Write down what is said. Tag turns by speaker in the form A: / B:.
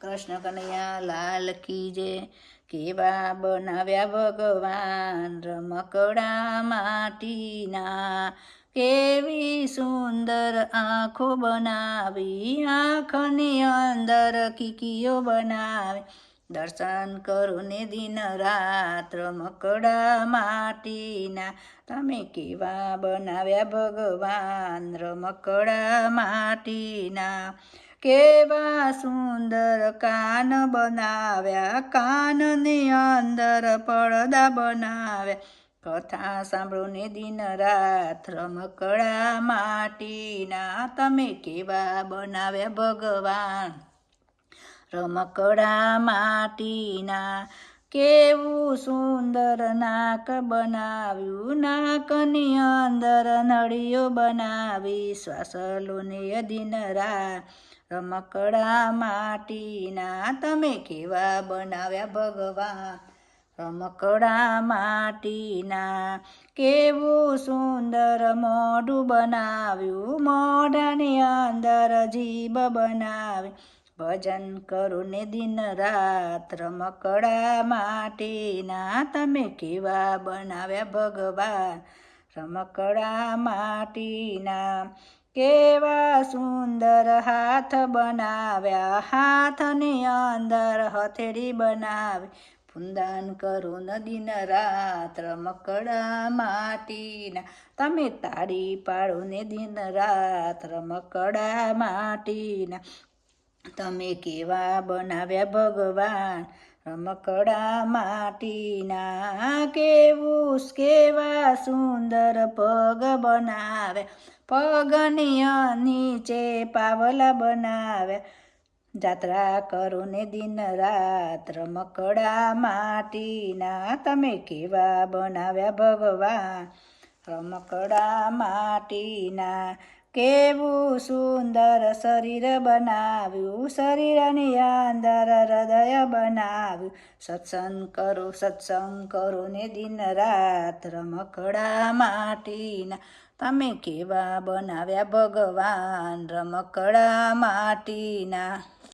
A: કૃષ્ણ કનૈયા લાલ કી જે કેવા બનાવ્યા ભગવાન રમકડા માટીના. કેવી સુંદર આંખો બનાવી, આંખની અંદર કીકીઓ બનાવી. દર્શન કરો ને દિન રાત રમકડા માટીના. તમે કેવા બનાવ્યા ભગવાન રમકડા માટીના? કેવા સુંદર કાન બનાવ્યા, કાનની અંદર પડદા બનાવ્યા. કથા સાંભળો ને દિન રાત, રમકડા માટીના તમે કેવા બનાવ્યા ભગવાન? રમકડા માટીના કેવું સુંદર નાક બનાવ્યું. નાકની અંદર નળીઓ બનાવી શ્વાસ લો ને દિન રમકડા માટીના. તમે કેવા બનાવ્યા ભગવાન? રમકડા માટીના. કેવું સુંદર મોઢું બનાવ્યું. મોઢાની અંદર જીભ બનાવી ભજન કરું ને દિન રાત રમકડા માટીના તમે કેવા બનાવ્યા ભગવાન? રમકડા માટીના કેવા સુંદર હાથ બનાવ્યા? હાથની અંદર હથેળી બનાવી ફૂંદાન કરું ન દિન રાત રમકડા માટીના. તમે તાળી પાડો ને દિન રાત રમકડા માટીના. તમે કેવા બનાવ્યા ભગવાન? રમકડા માટીના કેવું કેવા સુંદર પગ બનાવ્યા પગની નીચે પાવલા બનાવ્યા જાત્રા કરો ને દિન રાત રમકડા માટીના તમે કેવા બનાવ્યા ભગવાન? રમકડા માટીના કેવું સુંદર શરીર બનાવ્યું, શરીરની અંદર હૃદય બનાવ્યું. સત્સંગ કરો સત્સંગ કરો ને દિન રાત રમકડા માટીના. તમે કેવા બનાવ્યા ભગવાન રમકડા માટીના?